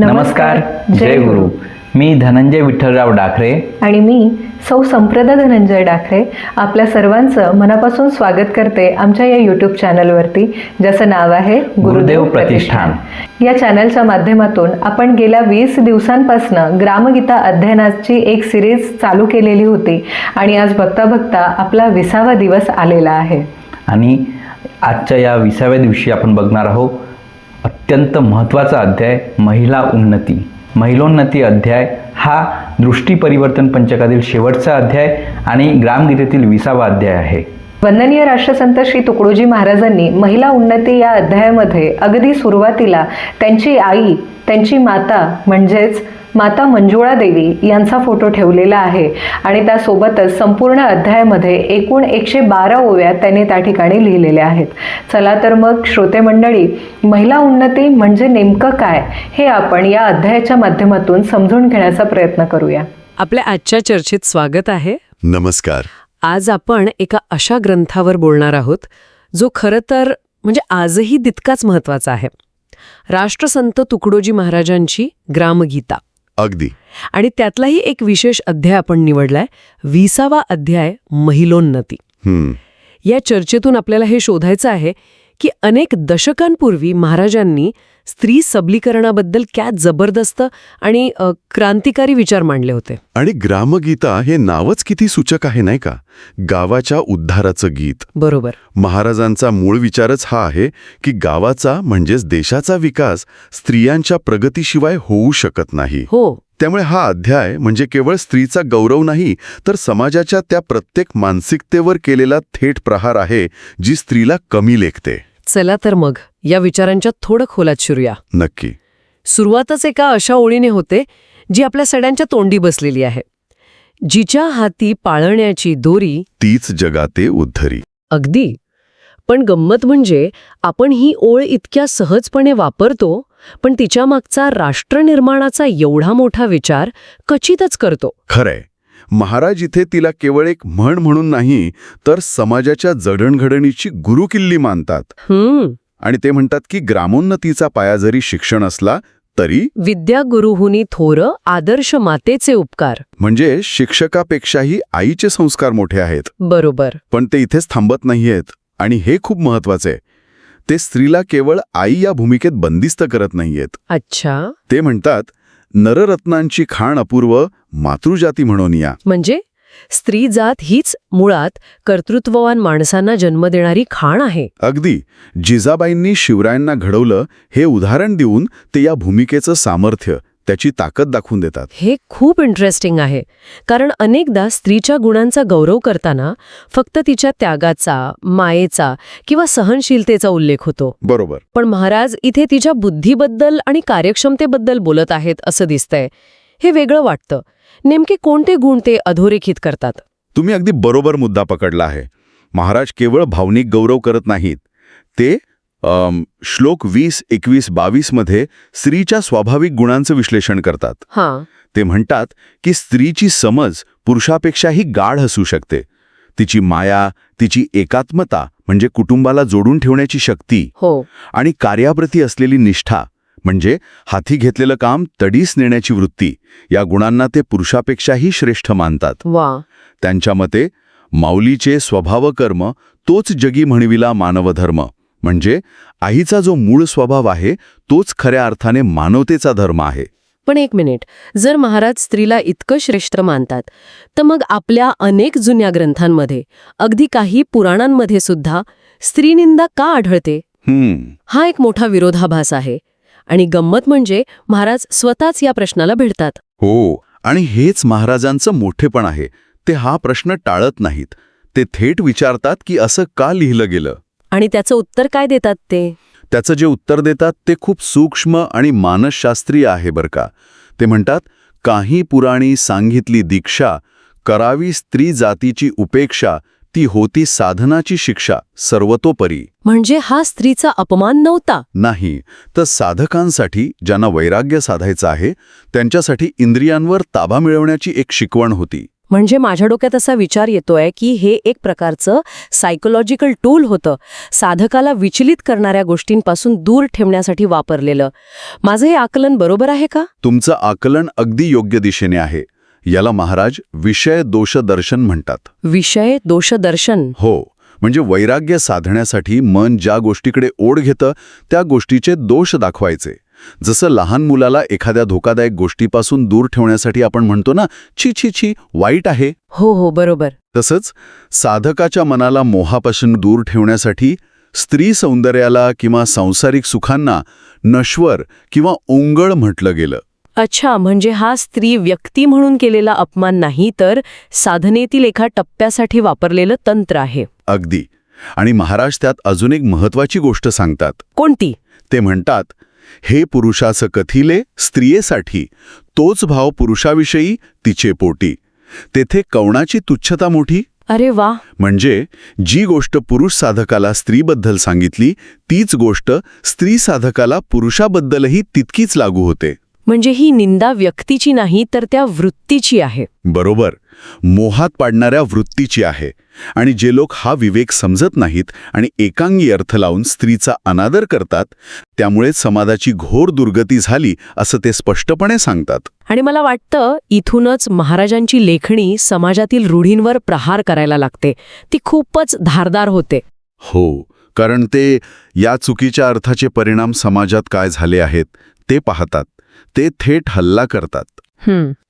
नमस्कार जय गुरु. मी धनंजय विठ्ठलराव डाखरे. आणि मी सौ संप्रदा धनंजय डाखरे. आपल्या सर्वांचं मनापासून स्वागत करते आमच्या या यूट्यूब चॅनलवरती ज्याचं नाव आहे गुरुदेव प्रतिष्ठान. या चॅनलच्या माध्यमातून आपण गेल्या वीस दिवसांपासनं ग्रामगीता अध्ययनाची एक सिरीज चालू केलेली होती आणि आज बघता बघता आपला विसावा दिवस आलेला आहे. आणि आजच्या या विसाव्या दिवशी आपण बघणार आहोत अत्यंत महत्त्वाचा अध्याय महिला उन्नती. महिलोन्नती अध्याय हा दृष्टी परिवर्तन पंचकातील शेवटचा अध्याय आणि ग्रामगीतेतील विसावा अध्याय आहे. वंदनीय राष्ट्रसंत श्री तुकडोजी महाराजांनी महिला उन्नती या अध्यायामध्ये अगदी सुरुवातीला त्यांची आई त्यांची माता म्हणजेच माता मंजुळा देवी यांचा फोटो ठेवलेला आहे. आणि त्यासोबतच संपूर्ण अध्यायामध्ये एकूण एकशे बारा ओव्या त्यांनी त्या ठिकाणी लिहिलेल्या आहेत. चला तर मग श्रोते मंडळी महिला उन्नती म्हणजे नेमकं काय? हे आपण या अध्यायाच्या माध्यमातून समजून घेण्याचा प्रयत्न करूया. आपल्या आजच्या चर्चेत स्वागत आहे. नमस्कार. आज आपण एका अशा ग्रंथावर बोलणार आहोत जो खरं तर म्हणजे आजही तितकाच महत्त्वाचा आहे. राष्ट्रसंत तुकडोजी महाराजांची ग्रामगीता. अगदी. आणि त्यातलाही एक विशेष अध्याय आपण निवडलाय विसावा अध्याय महिलोन्नती. या चर्चेतून आपल्याला हे शोधायचं आहे की अनेक दशकांपूर्वी महाराजांनी स्त्री सबलीकरणाबद्दल क्या जबरदस्त आणि क्रांतिकारी विचार मांडले होते. आणि ग्रामगीता हे नावच किती सूचक आहे नाही का? गावाच्या उद्धाराचं गीत. बरोबर. महाराजांचा मूळ विचारच हा आहे की गावाचा म्हणजेच देशाचा विकास स्त्रियांच्या प्रगतीशिवाय होऊ शकत नाही. हो. त्यामुळे हा अध्याय म्हणजे केवळ स्त्रीचा गौरव नाही तर समाजाच्या त्या प्रत्येक मानसिकतेवर केलेला थेट प्रहार आहे जी स्त्रीला कमी लेखते. चला तर मग या विचारांच्या थोडं खोलात शिरूया. नक्की. सुरुवातच एका अशा ओळीने होते जी आपल्या सगळ्यांच्या तोंडी बसलेली आहे. जिच्या हाती पाळण्याची दोरी तीच जगाते उद्धरी. अगदी. पण गंमत म्हणजे आपण ही ओळ इतक्या सहजपणे वापरतो पण तिच्या मागचा राष्ट्रनिर्माणाचा एवढा मोठा विचार कचितच करतो. खरंय. महाराज इथे तिला केवळ एक म्हण म्हणून नाही तर समाजाच्या जडणघडणीची गुरुकिल्ली मानतात. आणि ते म्हणतात की ग्रामोन्नतीचा पाया जरी शिक्षण असला तरी विद्या गुरुहुनी थोर आदर्श मातेचे उपकार. म्हणजे शिक्षकापेक्षाही आईचे संस्कार मोठे आहेत. बरोबर. पण ते इथेच थांबत नाहीयेत आणि हे खूप महत्त्वाचे ते स्त्रीला केवळ आई या भूमिकेत बंदिस्त करत नाहीयेत. अच्छा. ते म्हणतात नररत्नांची खाण अपूर्व मातृजाती म्हणून या. म्हणजे स्त्री जात हीच मुळात कर्तृत्ववान माणसांना जन्म देणारी खाण आहे. अगदी जिजाबाईंनी शिवरायांना घडवलं हे उदाहरण देऊन ते या भूमिकेचं सामर्थ्य त्याची ताकद दाखवून देतात. हे खूप इंटरेस्टिंग आहे. कारण अनेकदा स्त्रीच्या गुणांचा गौरव करताना फक्त तिच्या त्यागाचा मायेचा किंवा सहनशीलतेचा उल्लेख होतो. बरोबर. पण महाराज इथे तिच्या बुद्धीबद्दल आणि कार्यक्षमतेबद्दल बोलत आहेत असं दिसतंय. हे वेगळं वाटतं. नेमके कोणते गुण ते अधोरेखित करतात? तुम्ही अगदी बरोबर मुद्दा पकडला आहे. महाराज केवळ भावनिक गौरव करत नाहीत. ते श्लोक वीस एकवीस बावीसमध्ये स्त्रीच्या स्वाभाविक गुणांचं विश्लेषण करतात. ते म्हणतात की स्त्रीची समज पुरुषापेक्षाही गाढ असू शकते. तिची माया तिची एकात्मता म्हणजे कुटुंबाला जोडून ठेवण्याची शक्ती हो. आणि कार्याप्रती असलेली निष्ठा म्हणजे हाती घेतलेलं काम तडीस नेण्याची वृत्ती या गुणांना ते पुरुषापेक्षाही श्रेष्ठ मानतात. त्यांच्या मते माऊलीचे स्वभावकर्म तोच जगी म्हणविला मानवधर्म. म्हणजे आईचा जो मूळ स्वभाव आहे तोच खऱ्या अर्थाने मानवतेचा धर्म आहे. पण एक मिनिट जर महाराज स्त्रीला इतकं श्रेष्ठ मानतात तर मग आपल्या अनेक जुन्या ग्रंथांमध्ये अगदी काही पुराणांमध्ये सुद्धा स्त्रीनिंदा का आढळते? हम्म. हा एक मोठा विरोधाभास आहे. आणि गंमत म्हणजे महाराज स्वतःच या प्रश्नाला भिडतात. हो आणि हेच महाराजांचं मोठेपण आहे. ते हा प्रश्न टाळत नाहीत. ते थेट विचारतात की असं का लिहिलं गेलं? आणि त्याचं उत्तर काय देतात ते? त्याचं जे उत्तर देतात ते खूप सूक्ष्म आणि मानसशास्त्रीय आहे बरं का. ते म्हणतात काही पुराणी सांगितली दीक्षा करावी स्त्री जातीची उपेक्षा ती होती साधनाची शिक्षा सर्वतोपरी. म्हणजे हा स्त्रीचा अपमान नव्हता? नाही. तर साधकांसाठी ज्यांना वैराग्य साधायचं आहे त्यांच्यासाठी इंद्रियांवर ताबा मिळवण्याची एक शिकवण होती. म्हणजे माझ्या डोक्यात असा विचार येतोय की हे एक प्रकारचं सायकोलॉजिकल टूल होतं. साधकाला विचलित करणाऱ्या गोष्टींपासून दूर ठेवण्यासाठी वापरलेलं. माझं हे आकलन बरोबर आहे का? तुमचं आकलन अगदी योग्य दिशेने आहे. याला महाराज विषय दोष दर्शन म्हणतात. विषय दोषदर्शन हो म्हणजे वैराग्य साधण्यासाठी मन ज्या गोष्टीकडे ओढ घेतं त्या गोष्टीचे दोष दाखवायचे. जसं लहान मुलाला एखाद्या धोकादायक गोष्टीपासून दूर ठेवण्यासाठी आपण म्हणतो ना छी छी छी वाईट आहे. हो हो बरोबर. तसंच साधकाच्या मनाला मोहापासून दूर ठेवण्यासाठी स्त्री सौंदर्याला किंवा सांसारिक सुखांना नश्वर किंवा ओंगळ म्हटलं गेलं. अच्छा म्हणजे हा स्त्री व्यक्ती म्हणून केलेला अपमान नाही तर साधनेतील एका टप्प्यासाठी वापरलेलं तंत्र आहे. अगदी. आणि महाराज त्यात अजून एक महत्वाची गोष्ट सांगतात. कोणती? ते म्हणतात हे पुरुषाचं कथिले स्त्रियेसाठी तोच भाव पुरुषाविषयी तिचे पोटी. तेथे कवणाची तुच्छता मोठी? अरे वा. म्हणजे जी गोष्ट पुरुष साधकाला स्त्रीबद्दल सांगितली तीच गोष्ट स्त्री साधकाला पुरुषाबद्दलही तितकीच लागू होते. म्हणजे ही निंदा व्यक्तीची नाही तर त्या वृत्तीची आहे. बरोबर. मोहात पाडणाऱ्या वृत्तीची आहे. आणि जे लोक हा विवेक समजत नाहीत आणि एकांगी अर्थ लावून स्त्रीचा अनादर करतात त्यामुळे समाजाची घोर दुर्गती झाली असं ते स्पष्टपणे सांगतात. आणि मला वाटतं इथूनच महाराजांची लेखणी समाजातील रूढींवर प्रहार करायला लागते. ती खूपच धारदार होते. हो कारण ते या चुकीच्या अर्थाचे परिणाम समाजात काय झाले आहेत ते पाहतात. ते थेट हल्ला करतात.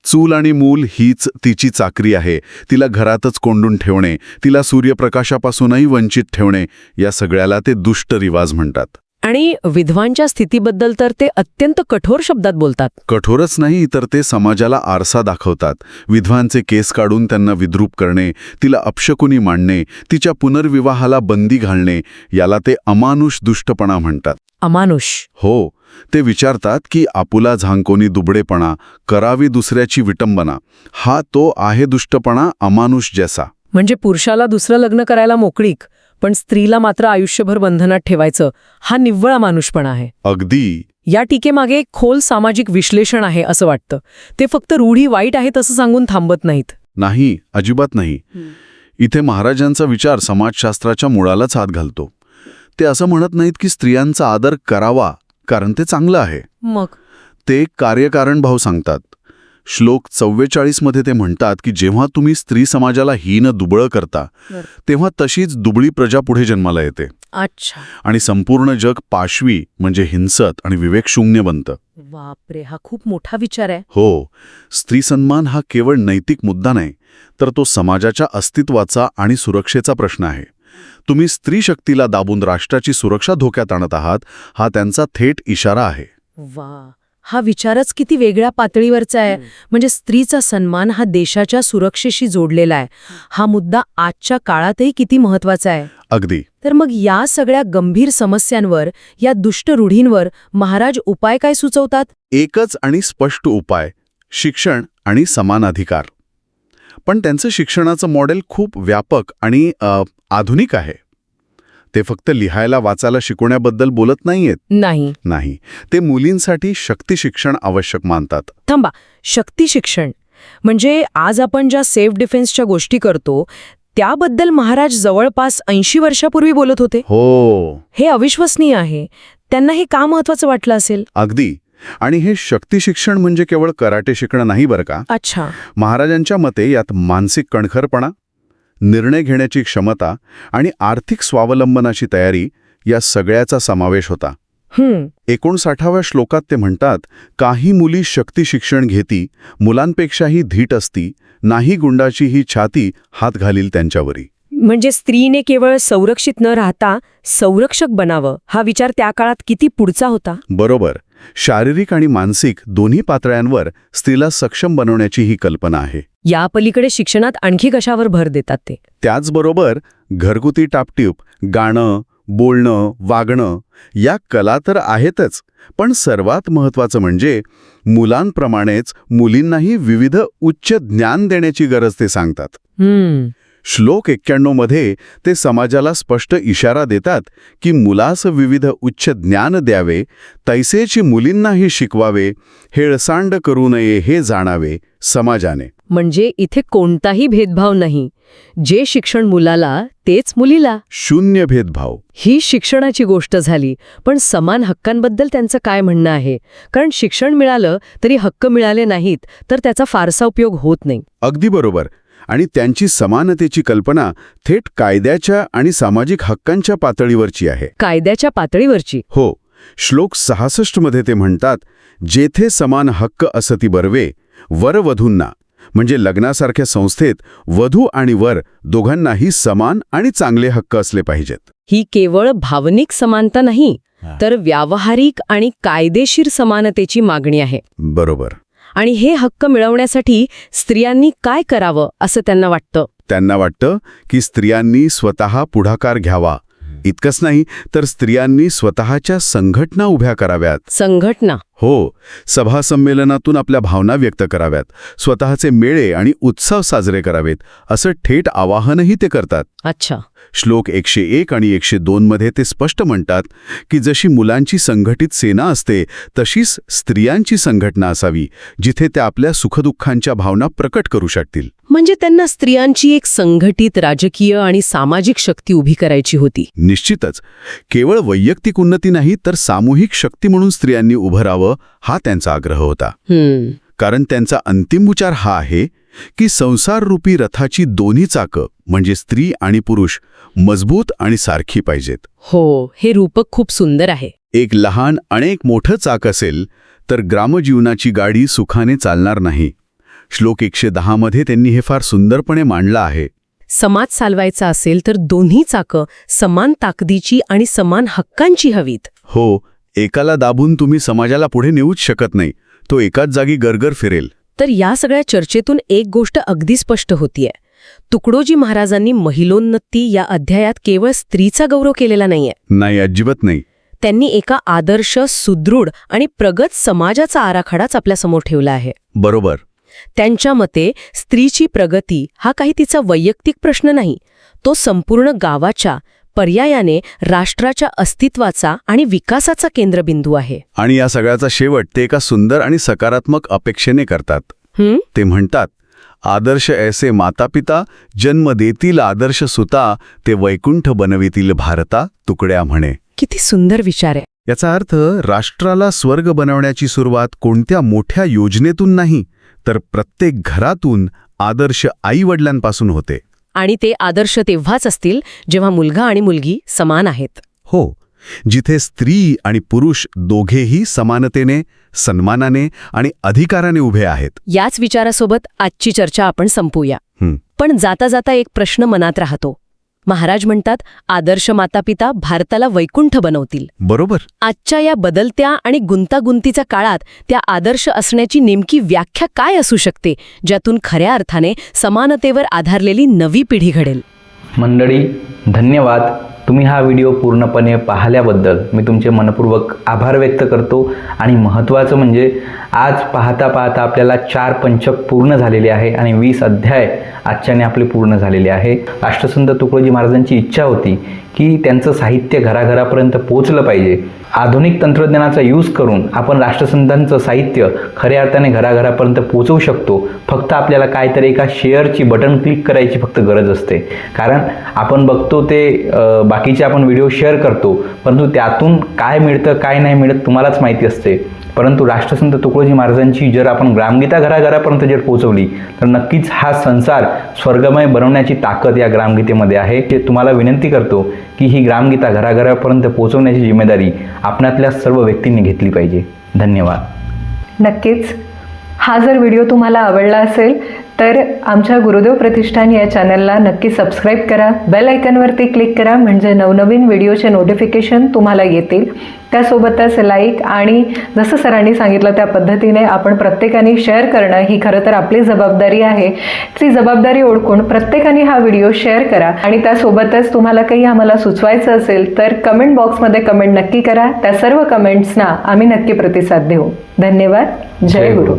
चूल आणि मूल हीच तिची चाकरी आहे. तिला घरातच कोंडून ठेवणे तिला सूर्यप्रकाशापासूनही वंचित ठेवणे या सगळ्याला ते दुष्ट रिवाज म्हणतात. आणि विधवांच्या स्थितीबद्दल तर ते अत्यंत कठोर शब्दात बोलतात. कठोरच नाही तर ते समाजाला आरसा दाखवतात. विधवांचे केस काढून त्यांना विद्रूप करणे तिला अपशकुनी मांडणे तिच्या पुनर्विवाहाला बंदी घालणे याला ते अमानुष दुष्टपणा म्हणतात. अमानुष. हो ते विचारतात की आपुला झांकोनी दुबळेपणा करावी दुसऱ्याची विटंबना हा तो आहे दुष्टपणा अमानुष जैसा. म्हणजे पुरुषाला दुसरं लग्न करायला मोकळीक पण स्त्रीला मात्र आयुष्यभर बंधनात ठेवायचं हा निव्वळ मानुषपणा आहे. अगदी. या टीकेमागे एक खोल सामाजिक विश्लेषण आहे असं वाटतं. ते फक्त रूढी वाईट आहेत असं सांगून थांबत नाहीत. नाही अजिबात नाही. इथे महाराजांचा विचार समाजशास्त्राच्या मुळालाच हात घालतो. ते असं म्हणत नाहीत की स्त्रियांचा आदर करावा कारण ते चांगलं आहे. मग? ते कार्यकारण भाव सांगतात. श्लोक चव्वेचाळीसमध्ये ते म्हणतात की जेव्हा तुम्ही स्त्री समाजाला हीन दुबळं करता. तेव्हा तशीच दुबळी प्रजा पुढे जन्माला येते. अच्छा. आणि संपूर्ण जग पाशवी म्हणजे हिंसत आणि विवेकशून्य बनतं. बापरे हा खूप मोठा विचार आहे. हो. स्त्री सन्मान हा केवळ नैतिक मुद्दा नाही तर तो समाजाच्या अस्तित्वाचा आणि सुरक्षेचा प्रश्न आहे. तुम्ही स्त्री शक्तीला दाबून राष्ट्राची सुरक्षा धोक्यात आणत आहात हा त्यांचा थेट इशारा आहे. वा हा विचारच किती वेगळ्या पातळीवरचा आहे. म्हणजे स्त्रीचा सन्मान हा देशाच्या सुरक्षेशी जोडलेला आहे. हा मुद्दा आजच्या काळातही किती महत्त्वाचा आहे? अगदी. तर मग या सगळ्या गंभीर समस्यांवर या दुष्ट रूढींवर महाराज उपाय काय सुचवतात? एकच आणि स्पष्ट उपाय शिक्षण आणि समान अधिकार. पण त्यांचं शिक्षणाचं मॉडेल खूप व्यापक आणि आधुनिक आहे. ते फक्त लिहायला वाचायला शिकवण्याबद्दल बोलत नाहीयेत. नाही. नाही. ते मुलींसाठी शक्ती शिक्षण आवश्यक मानतात. थांबा. शक्ती शिक्षण म्हणजे आज आपण ज्या सेल्फ डिफेन्सच्या गोष्टी करतो त्याबद्दल महाराज जवळपास ऐंशी वर्षापूर्वी बोलत होते. हो. हे अविश्वसनीय आहे. त्यांना हे का महत्वाचं वाटलं असेल? अगदी. आणि हे शक्ती शिक्षण म्हणजे केवळ कराटे शिकणं नाही बरं का? अच्छा. महाराजांच्या मते यात मानसिक कणखरपणा निर्णय घेण्याची क्षमता आणि आर्थिक स्वावलंबनाची तयारी या सगळ्याचा समावेश होता. हम्म. एकोणसाठाव्या श्लोकात ते म्हणतात काही मुली शक्ती शिक्षण घेती मुलांपेक्षाही धीट असती नाही गुंडाची ही छाती हात घालील त्यांच्यावरी. म्हणजे स्त्रीने केवळ संरक्षित न राहता संरक्षक बनावं हा विचार त्या काळात किती पुढचा होता? बरोबर. शारीरिक आणि मानसिक दोन्ही पातळ्यांवर स्त्रीला सक्षम बनवण्याची ही कल्पना आहे. या पलीकडे शिक्षणात आणखी कशावर भर देतात ते? त्याचबरोबर घरगुती टापटीप गाणं बोलणं वागणं या कला तर आहेतच पण सर्वात महत्त्वाचं म्हणजे मुलांप्रमाणेच मुलींनाही विविध उच्च ज्ञान देण्याची गरज ते सांगतात. श्लोक एक्क्याण्णवमध्ये ते समाजाला स्पष्ट इशारा देतात की मुलास विविध उच्च ज्ञान द्यावे तैसेची मुलींनाही शिकवावे हेळसांड करू नये हे जाणावे समाजाने. म्हणजे इथे कोणताही भेदभाव नाही. जे शिक्षण मुलाला तेच मुलीला. शून्य भेदभाव. ही शिक्षणाची गोष्ट झाली पण समान हक्कांबद्दल त्यांचं काय म्हणणं आहे? कारण शिक्षण मिळालं तरी हक्क मिळाले नाहीत तर त्याचा फारसा उपयोग होत नाही. अगदी बरोबर. आणि त्यांची समानतेची कल्पना थेट कायद्याच्या आणि सामाजिक हक्कांच्या पातळीवरची आहे. कायद्याच्या पातळीवरची? हो. श्लोक सहासष्टमध्ये ते म्हणतात जेथे समान हक्क असती बर्वे वर वधूंना म्हणजे लग्नासारख्या संस्थेत वधू आणि वर दोघांनाही समान आणि चांगले हक्क असले पाहिजेत. ही केवळ भावनिक समानता नाही तर व्यावहारिक आणि कायदेशीर समानतेची मागणी आहे. बरोबर. आणि हे हक्क मिळवण्यासाठी स्त्रियांनी काय करावं असं त्यांना वाटतं? त्यांना वाटतं की स्त्रियांनी स्वतः पुढाकार घ्यावा. इतकंच नाही तर स्त्रियांनी स्वतःच्या संघटना उभ्या कराव्यात. संघटना. हो सभा संमेलनातून आपल्या भावना व्यक्त कराव्यात स्वतःचे मेळे आणि उत्सव साजरे करावेत असं थेट आवाहनही ते करतात. अच्छा. श्लोक एकशे एक आणि एकशे दोनमध्ये ते स्पष्ट म्हणतात की जशी मुलांची संघटित सेना असते तशीच स्त्रियांची संघटना असावी जिथे त्या आपल्या सुखदुःखांच्या भावना प्रकट करू शकतील. म्हणजे त्यांना स्त्रियांची एक संघटित राजकीय आणि सामाजिक शक्ती उभी करायची होती. निश्चितच. केवळ वैयक्तिक उन्नती नाही तर सामूहिक शक्ती म्हणून स्त्रियांनी उभं राहावं हा त्यांचा आग्रह होता. कारण त्यांचा अंतिम विचार हा आहे की संसाररूपी रथाची दोन्ही चाकं म्हणजे स्त्री आणि पुरुष मजबूत आणि सारखी पाहिजेत. हो हे रूपक खूप सुंदर आहे. एक लहान एक मोठं चाक असेल तर ग्रामजीवनाची गाडी सुखाने चालणार नाही. श्लोक एकशे दहामध्ये त्यांनी हे फार सुंदरपणे मांडलं आहे. समाज चालवायचा असेल तर दोन्ही चाकं समान ताकदीची आणि समान हक्कांची हवीत. हो एकाला दाबून तुम्ही समाजाला पुढे नेऊच शकत नाही. तो एकाच जागी गरगर फिरेल. तर या सगळ्या चर्चेतून एक गोष्ट अगदी स्पष्ट होतीये. तुकडोजी महाराजांनी महिलोन्नती या अध्यायात केवळ स्त्रीचा गौरव केलेला नाहीये. नाही अजिबात नाही. त्यांनी एका आदर्श सुदृढ आणि प्रगत समाजाचा आराखडाच आपल्यासमोर ठेवला आहे. बरोबर. त्यांच्या मते स्त्रीची प्रगती हा काही तिचा वैयक्तिक प्रश्न नाही. तो संपूर्ण गावाच्या पर्यायाने राष्ट्राच्या अस्तित्वाचा आणि विकासाचा केंद्रबिंदू आहे. आणि या सगळ्याचा शेवट ते एका सुंदर आणि सकारात्मक अपेक्षेने करतात. हं? ते म्हणतात आदर्श ऐसे मातापिता जन्म देतील आदर्श सुता ते वैकुंठ बनवितील भारता तुकड्या म्हणे. किती सुंदर विचार आहे. याचा अर्थ राष्ट्राला स्वर्ग बनवण्याची सुरुवात कोणत्या मोठ्या योजनेतून नाही तर प्रत्येक घरातून आदर्श आईवडिलांपासून होते. आणि ते आदर्श तेव्हाच असतील जेव्हा मुलगा आणि मुलगी समान आहेत. हो जिथे स्त्री आणि पुरुष दोघेही समानतेने सन्मानाने आणि अधिकाराने उभे आहेत. याच विचारासोबत आजची चर्चा आपण संपूया. पण जाता जाता एक प्रश्न मनात राहतो. महाराज म्हणतात आदर्श मातापिता भारताला वैकुंठ बनवतील. बरोबर. आजच्या या बदलत्या आणि गुंतागुंतीच्या काळात त्या आदर्श असण्याची नेमकी व्याख्या काय असू शकते ज्यातून खऱ्या अर्थाने समानतेवर आधारलेली नवी पिढी घडेल? मंडळी धन्यवाद. तुम्ही हा व्हिडिओ पूर्णपणे पाहिल्याबद्दल मी तुमचे मनपूर्वक आभार व्यक्त करतो. आणि महत्त्वाचं म्हणजे आज पाहता पाहता आपल्याला चार पंचक पूर्ण झालेले आहे आणि वीस अध्याय आजच्याने आपले पूर्ण झालेले आहे. राष्ट्रसंत तुकडोजी महाराजांची इच्छा होती की त्यांचं साहित्य घराघरापर्यंत पोचलं पाहिजे. आधुनिक तंत्रज्ञानाचा यूज करून आपण राष्ट्रसंतांचं साहित्य खऱ्या अर्थाने घराघरापर्यंत पोचवू शकतो. फक्त आपल्याला काहीतरी एका शेअरची बटन क्लिक करायची फक्त गरज असते. कारण आपण बघतो ते बाकीचे आपण व्हिडिओ शेअर करतो. परंतु त्यातून काय मिळतं काय नाही मिळत तुम्हालाच माहिती असते. परंतु राष्ट्रसंत तुकडोजी महाराजांची जर आपण ग्रामगीता घराघरापर्यंत जर पोहोचवली तर नक्कीच हा संसार स्वर्गमय बनवण्याची ताकद या ग्रामगीतेमध्ये आहे. ते तुम्हाला विनंती करतो की ही ग्रामगीता घराघरापर्यंत पोहोचवण्याची जिम्मेदारी आपणातल्या सर्व व्यक्तींनी घेतली पाहिजे. धन्यवाद. नक्कीच. हा जर व्हिडिओ तुम्हाला आवडला असेल तर आमच्या गुरुदेव प्रतिष्ठान या चॅनलला नक्की सबस्क्राईब करा. बेल आयकनवरती क्लिक करा म्हणजे नवनवीन व्हिडिओचे नोटिफिकेशन तुम्हाला येतील. त्यासोबतच लाईक आणि जसं सरांनी सांगितलं त्या पद्धतीने आपण प्रत्येकाने शेअर करणं ही खरं तर आपली जबाबदारी आहे. ती जबाबदारी ओळखून प्रत्येकाने हा व्हिडिओ शेअर करा. आणि त्यासोबतच तुम्हाला काही आम्हाला सुचवायचं असेल तर कमेंट बॉक्समध्ये कमेंट नक्की करा. त्या सर्व कमेंट्सना आम्ही नक्की प्रतिसाद देऊ. धन्यवाद. जय गुरु.